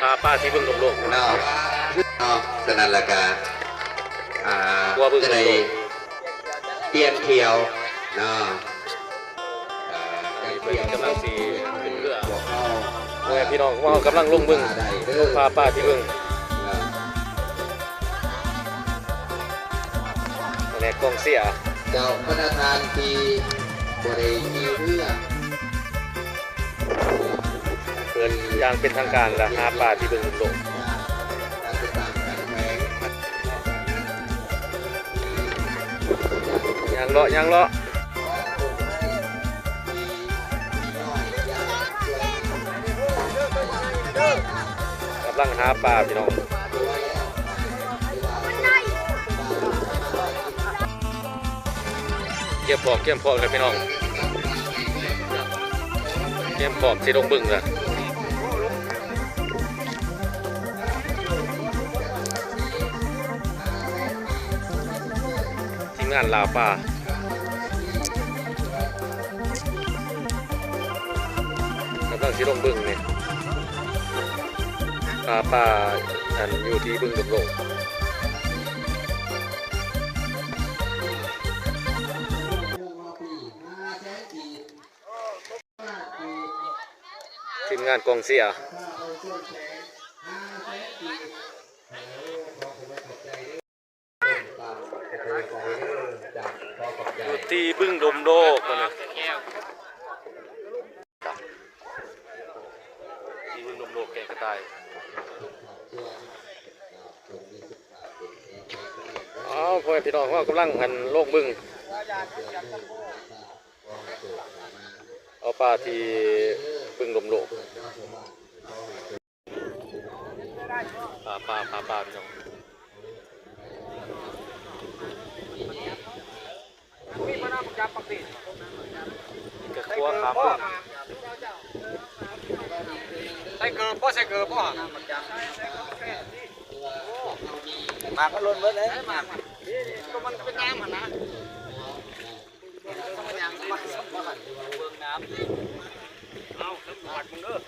พาป้าที่เบิ่งลมโลกเนาะเนาะสนันละกาอ่าว่าเบิ่งจะได้เปลี่ยนเที่ยวเนาะอ่าการเปเพิ่ลี่ยนนกำลังสิขึ้นเรือบอกเฮาโอ้ยพี่น้องว่ากำลังลงเบิ่งได้เด้อพาป้าที่เบิ่งเนาะแหนกกองเสียเจ้าพนักงานที่บริมีเรือเปิดอย่างเป็นทางการแล้วหาป้าที่เบิ่งลมโลงยางเลาะยางเลาะกำลังหาปลาพี่น้องเก็บพอกเก็บพอกเลยพี่น้องเก็บพอกสิลงบึงละ งานลาปลากำลังสิลงบึงนี่ปลาปลาอันอยู่ที่บึงดำรงทีมงานกองเสีย อยู่ที่บึ้งดมโดกมันะที่บึ้งดมโดกแกงกระต่ายอ้าวพ่อพี่น้องว่ากำลังหันโลกบึงเอาปลาที่บึ้งดมโลกปลาปลาปลาปลาพี่น้อง ใส่เกือบพ่อใส่เกือบพ่อมาก็ล้นเบิดเลยมาก็มันเป็นน้ำหันนะเอาขึ้นหวดมึงเด้อ